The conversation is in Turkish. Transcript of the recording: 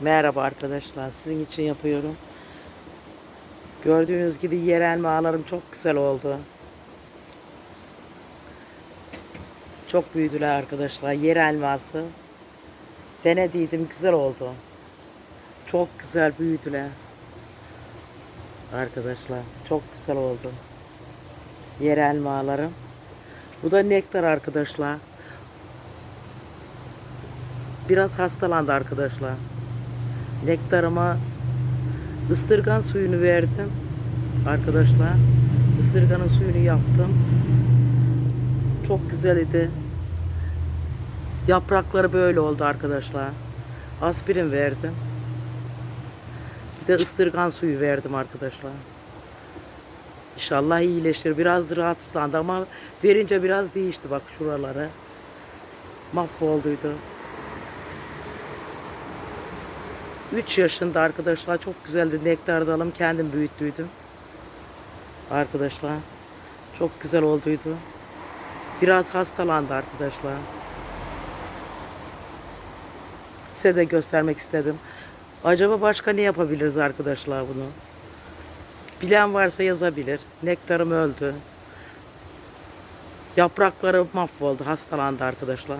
Merhaba arkadaşlar. Sizin için yapıyorum. Gördüğünüz gibi yerel mağalarım çok güzel oldu. Çok büyüdüler arkadaşlar. Yer elması. Denediydim. Güzel oldu. Çok güzel büyüdüler. Arkadaşlar. Çok güzel oldu. Yer elmalarım. Bu da nektar arkadaşlar. Biraz hastalandı arkadaşlar. Nektarıma ıstırgan suyunu verdim. Arkadaşlar. Istırganın suyunu yaptım. Çok güzel idi. Yaprakları böyle oldu arkadaşlar. Aspirin verdim. Bir de ıstırgan suyu verdim arkadaşlar. İnşallah iyileşir. Biraz rahatsızlandı ama verince biraz değişti bak şuraları. Mahvolduydu. 3 yaşında arkadaşlar çok güzeldi. Nektar dalım kendim büyüttüydüm. Arkadaşlar çok güzel olduydu. Biraz hastalandı arkadaşlar. Size de göstermek istedim. Acaba başka ne yapabiliriz arkadaşlar bunu? Bilen varsa yazabilir. Nektarım öldü. Yaprakları mahvoldu, hastalandı arkadaşlar.